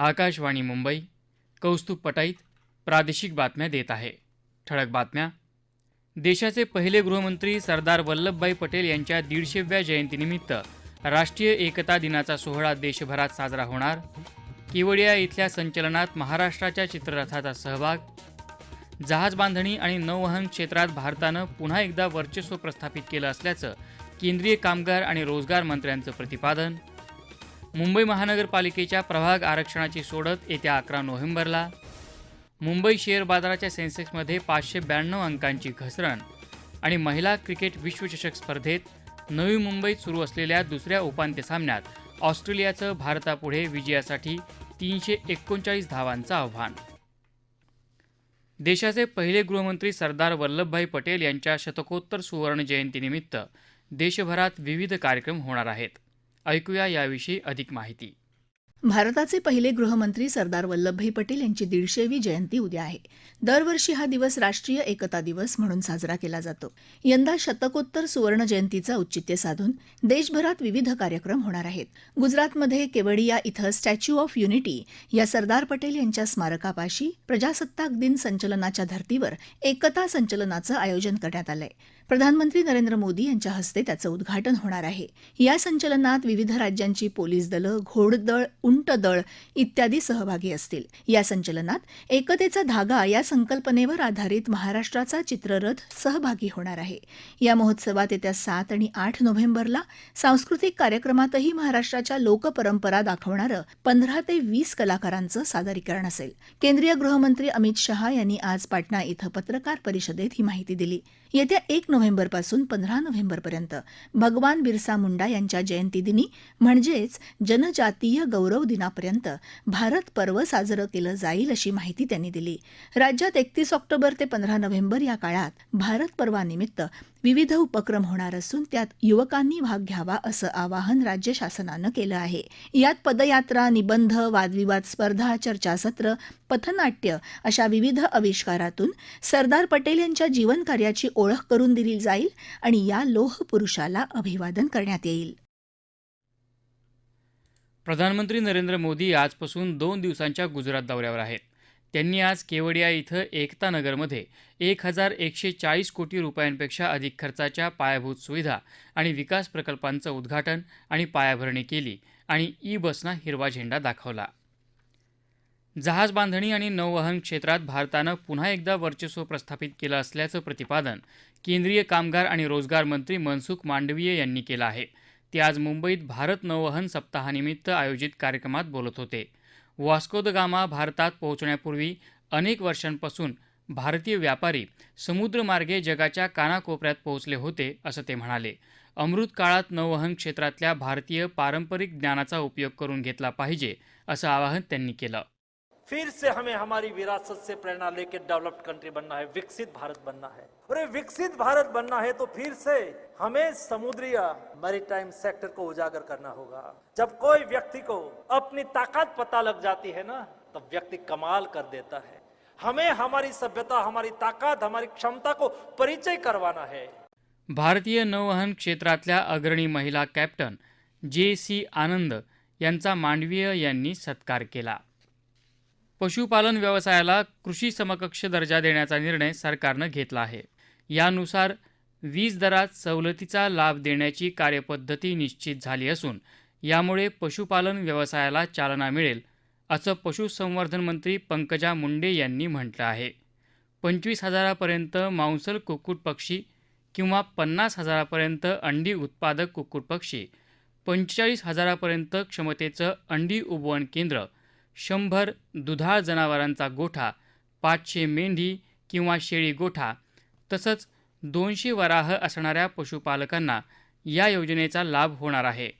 आकाशवाणी मुंबई कौस्तुभ पटाईत प्रादेशिक बातम्या देत आहे. ठळक बातम्या. देशाचे पहिले गृहमंत्री सरदार वल्लभभाई पटेल यांच्या दीडशेव्या जयंतीनिमित्त राष्ट्रीय एकता दिनाचा सोहळा देशभरात साजरा होणार. केवडिया इथल्या संचलनात महाराष्ट्राच्या चित्ररथाचा सहभाग. जहाज बांधणी आणि नौवहन क्षेत्रात भारतानं पुन्हा एकदा वर्चस्व प्रस्थापित केलं असल्याचं केंद्रीय कामगार आणि रोजगार मंत्र्यांचं प्रतिपादन. मुंबई महानगरपालिकेच्या प्रभाग आरक्षणाची सोडत येत्या अकरा नोव्हेंबरला. मुंबई शेअर बाजाराच्या सेन्सेक्समध्ये पाचशे ब्याण्णव अंकांची घसरण आणि महिला क्रिकेट विश्वचषक स्पर्धेत नवी मुंबईत सुरू असलेल्या दुसऱ्या उपांत्य सामन्यात ऑस्ट्रेलियाचं भारतापुढे विजयासाठी तीनशे एकोणचाळीस धावांचं आव्हान. देशाचे पहिले गृहमंत्री सरदार वल्लभभाई पटेल यांच्या शतकोत्तर सुवर्ण जयंतीनिमित्त देशभरात विविध कार्यक्रम होणार आहेत. ऐकूया याविषयी अधिक माहिती. भारताचे पहिले गृहमंत्री सरदार वल्लभभाई पटेल यांची दीडशेवी जयंती उद्या आहे. दरवर्षी हा दिवस राष्ट्रीय एकता दिवस म्हणून साजरा केला जातो. यंदा शतकोत्तर सुवर्ण जयंतीचं औचित्य साधून देशभरात विविध कार्यक्रम होणार आहेत. गुजरातमध्ये केवडिया इथं स्टॅच्यू ऑफ युनिटी या सरदार पटेल यांच्या स्मारकापाशी प्रजासत्ताक दिन संचलनाच्या धर्तीवर एकता संचलनाचं आयोजन करण्यात आलंय. प्रधानमंत्री नरेंद्र मोदी यांच्या हस्ते त्याचं उद्घाटन होणार आहे. या संचलनात विविध राज्यांची पोलीस दलं घोडदळ उंट दळ इत्यादी सहभागी असतील. या संचलनात एकतेचा धागा या संकल्पनेवर आधारित महाराष्ट्राचा चित्ररथ सहभागी होणार आहे. या महोत्सवात येत्या सात आणि आठ नोव्हेंबरला सांस्कृतिक कार्यक्रमातही महाराष्ट्राच्या लोकपरंपरा दाखवणारं पंधरा ते वीस कलाकारांचं सादरीकरण असेल. केंद्रीय गृहमंत्री अमित शहा यांनी आज पाटणा इथं पत्रकार परिषदेत ही माहिती दिली. येत्या एक नोव्हेंबरपासून पंधरा नोव्हेंबरपर्यंत भगवान बिरसा मुंडा यांच्या जयंतीदिनी म्हणजेच जनजातीय गौरव दिनापर्यंत भारत पर्व साजरं केलं जाईल अशी माहिती त्यांनी दिली. राज्यात एकतीस ऑक्टोबर ते पंधरा नोव्हेंबर या काळात भारत पर्वानिमित्त विविध उपक्रम होणार असून त्यात युवकांनी भाग घ्यावा असं आवाहन राज्य शासनानं केलं आहे. यात पदयात्रा निबंध वादविवाद स्पर्धा चर्चासत्र पथनाट्य अशा विविध आविष्कारातून सरदार पटेल यांच्या जीवनकार्याची ओळख करून दिली जाईल आणि या लोह पुरुषाला अभिवादन करण्यात येईल. प्रधानमंत्री नरेंद्र मोदी आजपासून दोन दिवसांच्या गुजरात दौऱ्यावर आहेत. त्यांनी आज केवडिया इथं एकता नगरमध्ये एक हजार एकशे चाळीस कोटी रुपयांपेक्षा अधिक खर्चाच्या पायाभूत सुविधा आणि विकास प्रकल्पांचं उद्घाटन आणि पायाभरणी केली आणि ई बसना हिरवा झेंडा दाखवला. जहाज बांधणी आणि नौवहन क्षेत्रात भारतानं पुन्हा एकदा वर्चस्व प्रस्थापित केलं असल्याचं प्रतिपादन केंद्रीय कामगार आणि रोजगार मंत्री मनसुख मांडवीय यांनी केलं आहे. ते आज मुंबईत भारत नौवहन सप्ताहानिमित्त आयोजित कार्यक्रमात बोलत होते. वास्को द गामा भारतात पोहोचण्यापूर्वी अनेक वर्षांपासून भारतीय व्यापारी समुद्रमार्गे जगाच्या कानाकोपऱ्यात पोहोचले होते असं ते म्हणाले. अमृत काळात नौवहन क्षेत्रातल्या भारतीय पारंपरिक ज्ञानाचा उपयोग करून घेतला पाहिजे असं आवाहन त्यांनी केलं. फिर से हमें हमारी विरासत से प्रेरणा लेकर डेवलप्ड कंट्री बनना है विकसित भारत बनना है। और विकसित भारत बनना है तो फिर से हमें समुद्रीय मैरिटाइम सेक्टर को उजागर करना होगा। जब कोई व्यक्ति को अपनी ताकत पता लग जाती है ना तब व्यक्ति कमाल कर देता है। हमें हमारी सभ्यता हमारी ताकत हमारी क्षमता को परिचय करवाना है। भारतीय नौवहन क्षेत्रातल्या अग्रणी महिला कॅप्टन जे सी आनंद यांचा मांडवीय यांनी सत्कार केला। पशुपालन व्यवसायाला कृषी समकक्ष दर्जा देण्याचा निर्णय सरकारनं घेतला आहे. यानुसार वीज दरात सवलतीचा लाभ देण्याची कार्यपद्धती निश्चित झाली असून यामुळे पशुपालन व्यवसायाला चालना मिळेल असं पशुसंवर्धन मंत्री पंकजा मुंडे यांनी म्हटलं आहे. पंचवीस हजारापर्यंत मांसल कुक्कुट पक्षी किंवा पन्नास हजारापर्यंत अंडी उत्पादक कुक्कुट पक्षी पंचेचाळीस हजारापर्यंत क्षमतेचं अंडी उबवण केंद्र शंभर दुधाळ जनावरांचा गोठा पाचशे मेंढी किंवा शेळी गोठा तसंच दोनशे वराह असणाऱ्या पशुपालकांना या योजनेचा लाभ होणार आहे.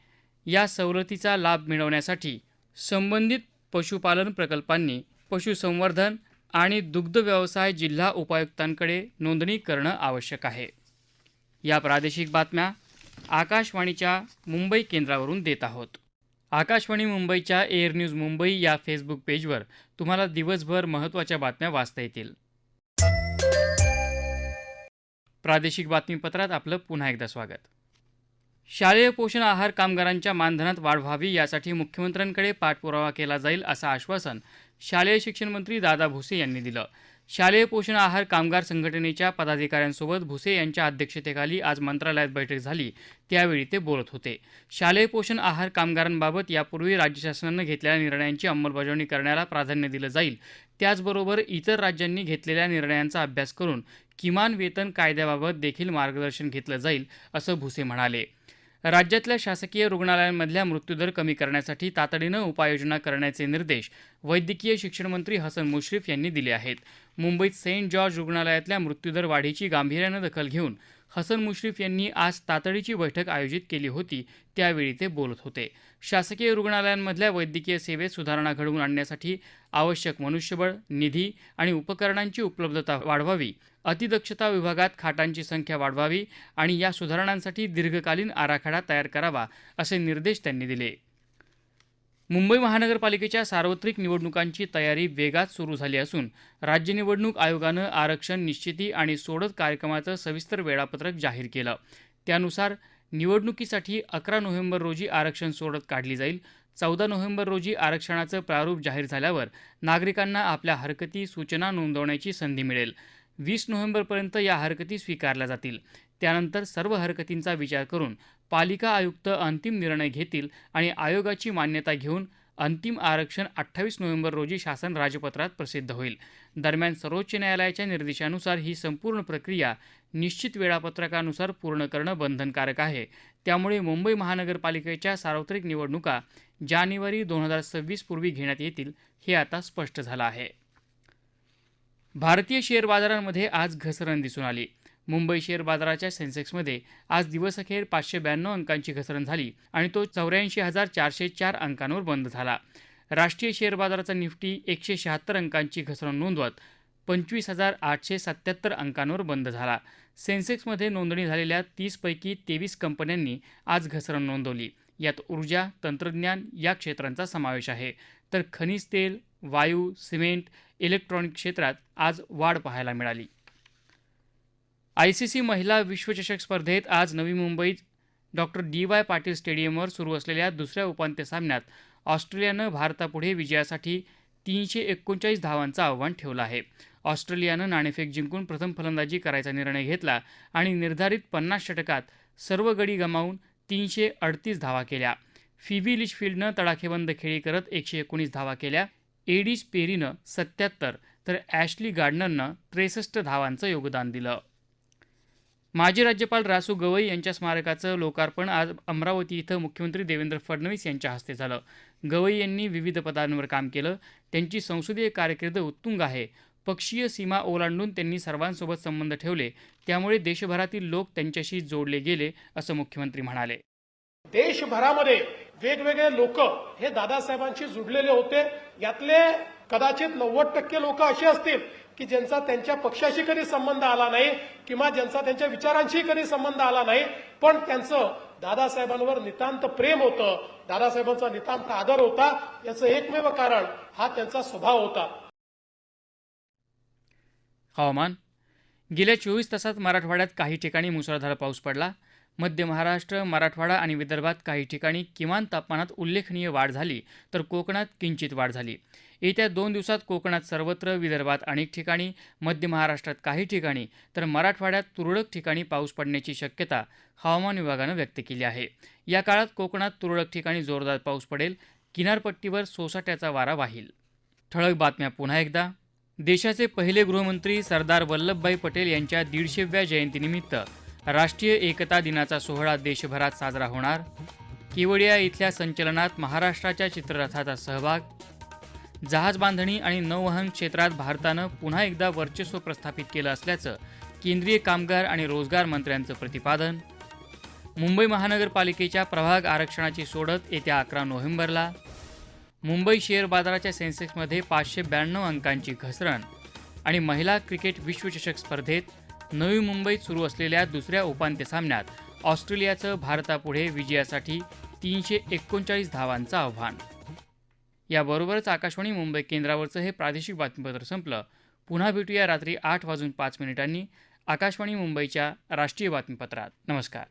या सवलतीचा लाभ मिळवण्यासाठी संबंधित पशुपालन प्रकल्पांनी पशुसंवर्धन आणि दुग्ध व्यवसाय जिल्हा उपायुक्तांकडे नोंदणी करणं आवश्यक आहे. या प्रादेशिक बातम्या आकाशवाणीच्या मुंबई केंद्रावरून देत आहोत. आकाशवाणी मुंबईच्या एअर न्यूज मुंबई या फेसबुक पेजवर तुम्हाला दिवसभर महत्त्वाच्या बातम्या वाचता येतील. प्रादेशिक बातमीपत्रात आपलं पुन्हा एकदा स्वागत. शालेय पोषण आहार कामगारांच्या मानधनात वाढ व्हावी यासाठी मुख्यमंत्र्यांकडे पाठपुरावा केला जाईल असं आश्वासन शालेय शिक्षण मंत्री दादा भुसे यांनी दिलं. शालेय पोषण आहार कामगार संघटनेच्या पदाधिकाऱ्यांसोबत भुसे यांच्या अध्यक्षतेखाली आज मंत्रालयात बैठक झाली. त्यावेळी ते बोलत होते. शालेय पोषण आहार कामगारांबाबत यापूर्वी राज्य शासनानं घेतलेल्या निर्णयांची अंमलबजावणी करण्याला प्राधान्य दिलं जाईल. त्याचबरोबर इतर राज्यांनी घेतलेल्या निर्णयांचा अभ्यास करून किमान वेतन कायद्याबाबत देखील मार्गदर्शन घेतलं जाईल असं भुसे म्हणाले. राज्यातल्या शासकीय रुग्णालयांमधल्या मृत्यूदर कमी करण्यासाठी तातडीनं उपाययोजना करण्याचे निर्देश वैद्यकीय शिक्षण मंत्री हसन मुश्रीफ यांनी दिले आहेत. मुंबईत सेंट जॉर्ज रुग्णालयातल्या मृत्यूदर वाढीची गांभीर्यानं दखल घेऊन हसन मुश्रीफ यांनी आज तातडीची बैठक आयोजित केली होती त्यावेळी ते बोलत होते. शासकीय रुग्णालयांमधल्या वैद्यकीय सेवेत सुधारणा घडवून आणण्यासाठी आवश्यक मनुष्यबळ निधी आणि उपकरणांची उपलब्धता वाढवावी अतिदक्षता विभागात खाटांची संख्या वाढवावी आणि या सुधारणांसाठी दीर्घकालीन आराखडा तयार करावा असे निर्देश त्यांनी दिले. मुंबई महानगरपालिकेच्या सार्वत्रिक निवडणुकांची तयारी वेगात सुरू झाली असून राज्य निवडणूक आयोगानं आरक्षण निश्चिती आणि सोडत कार्यक्रमाचं सविस्तर वेळापत्रक जाहीर केलं. त्यानुसार निवडणुकीसाठी अकरा नोव्हेंबर रोजी आरक्षण सोडत काढली जाईल. चौदा नोव्हेंबर रोजी आरक्षणाचं प्रारूप जाहीर झाल्यावर नागरिकांना आपल्या हरकती सूचना नोंदवण्याची संधी मिळेल. वीस नोव्हेंबरपर्यंत या हरकती स्वीकारल्या जातील. त्यानंतर सर्व हरकतींचा विचार करून पालिका आयुक्त अंतिम निर्णय घेतील आणि आयोगाची मान्यता घेऊन अंतिम आरक्षण अठ्ठावीस नोव्हेंबर रोजी शासन राजपत्रात प्रसिद्ध होईल. दरम्यान सर्वोच्च न्यायालयाच्या निर्देशानुसार ही संपूर्ण प्रक्रिया निश्चित वेळापत्रकानुसार पूर्ण करणं बंधनकारक आहे. त्यामुळे मुंबई महानगरपालिकेच्या सार्वत्रिक निवडणुका जानेवारी दोन हजार सव्वीस पूर्वी घेण्यात येतील हे आता स्पष्ट झालं आहे. भारतीय शेअर बाजारांमध्ये आज घसरण दिसून आली. मुंबई शेअर बाजाराच्या सेन्सेक्समध्ये आज दिवसअखेर पाचशे ब्याण्णव अंकांची घसरण झाली आणि तो चौऱ्याऐंशी हजार चारशे चार अंकांवर बंद झाला. राष्ट्रीय शेअर बाजाराचा निफ्टी एकशे शहात्तर अंकांची घसरण नोंदवत पंचवीस हजार आठशे सत्याहत्तर अंकांवर बंद झाला. सेन्सेक्समध्ये नोंदणी झालेल्या तीसपैकी तेवीस कंपन्यांनी आज घसरण नोंदवली. यात ऊर्जा तंत्रज्ञान या क्षेत्रांचा समावेश आहे. तर खनिज तेल वायू सिमेंट इलेक्ट्रॉनिक क्षेत्रात आज वाढ पाहायला मिळाली. आय सी सी महिला विश्वचषक स्पर्धेत आज नवी मुंबईत डॉक्टर डी वाय पाटील स्टेडियमवर सुरू असलेल्या दुसऱ्या उपांत्य सामन्यात ऑस्ट्रेलियानं भारतापुढे विजयासाठी तीनशे एकोणचाळीस धावांचं आव्हान ठेवलं आहे. ऑस्ट्रेलियानं नाणेफेक जिंकून प्रथम फलंदाजी करायचा निर्णय घेतला आणि निर्धारित पन्नास षटकात सर्व गडी गमावून तीनशे अडतीस धावा केल्या. फिबी लिचफिल्डनं तडाखेबंद खेळी करत एकशे एकोणीस धावा केल्या. एडिस पेरीनं सत्याहत्तर तर ॲशली गार्डनरनं त्रेसष्ट धावांचं योगदान दिलं. माजी राज्यपाल रासू गवई यांच्या स्मारकाचं लोकार्पण आज अमरावती इथं मुख्यमंत्री देवेंद्र फडणवीस यांच्या हस्ते झालं. गवई यांनी विविध पदांवर काम केलं. त्यांची संसदीय कारकीर्द उत्तुंग आहे. पक्षीय सीमा ओलांडून त्यांनी सर्वांसोबत संबंध ठेवले. त्यामुळे देशभरातील लोक त्यांच्याशी जोडले गेले असं मुख्यमंत्री म्हणाले. देशभरामध्ये वेगवेगळे लोक हे दादासाहेबांशी जुडलेले होते. यातले कदाचित नव्वद टक्के लोक असे असतील की ज्यांचा त्यांच्या पक्षाशी कधी संबंध आला नाही किंवा ज्यांचा त्यांच्या विचारांशी कधी संबंध आला नाही पण त्यांचं दादासाहेबांवर नितांत प्रेम होतं दादासाहेबांचा नितांत आदर होता याचं एकमेव कारण हा त्यांचा स्वभाव होता. हवामान. गेल्या चोवीस तासात मराठवाड्यात काही ठिकाणी मुसळधार पाऊस पडला. मध्य महाराष्ट्र मराठवाडा आणि विदर्भात काही ठिकाणी किमान तापमानात उल्लेखनीय वाढ झाली तर कोकणात किंचित वाढ झाली. येत्या दोन दिवसात कोकणात सर्वत्र विदर्भात अनेक ठिकाणी मध्य महाराष्ट्रात काही ठिकाणी तर मराठवाड्यात तुरळक ठिकाणी पाऊस पडण्याची शक्यता हवामान विभागानं व्यक्त केली आहे. या काळात कोकणात तुरळक ठिकाणी जोरदार पाऊस पडेल किनारपट्टीवर सोसाट्याचा वारा वाहील. ठळक बातम्या पुन्हा एकदा. देशाचे पहिले गृहमंत्री सरदार वल्लभभाई पटेल यांच्या दीडशेव्या जयंतीनिमित्त राष्ट्रीय एकता दिनाचा सोहळा देशभरात साजरा होणार. केवडिया इथल्या संचलनात महाराष्ट्राच्या चित्ररथाचा सहभाग. जहाज बांधणी आणि नौवहन क्षेत्रात भारतानं पुन्हा एकदा वर्चस्व प्रस्थापित केलं असल्याचं केंद्रीय कामगार आणि रोजगार मंत्र्यांचं प्रतिपादन. मुंबई महानगरपालिकेच्या प्रभाग आरक्षणाची सोडत येत्या अकरा नोव्हेंबरला. मुंबई शेअर बाजाराच्या सेन्सेक्समध्ये पाचशे ब्याण्णव अंकांची घसरण आणि महिला क्रिकेट विश्वचषक स्पर्धेत नवी मुंबईत सुरू असलेल्या दुसऱ्या उपांत्य सामन्यात ऑस्ट्रेलियाचं भारतापुढे विजयासाठी तीनशे एकोणचाळीस धावांचं आव्हान. याबरोबरच आकाशवाणी मुंबई केंद्रावरचं हे प्रादेशिक बातमीपत्र संपलं. पुन्हा भेटूया रात्री आठ वाजून पाच मिनिटांनी आकाशवाणी मुंबईच्या राष्ट्रीय बातमीपत्रात. नमस्कार.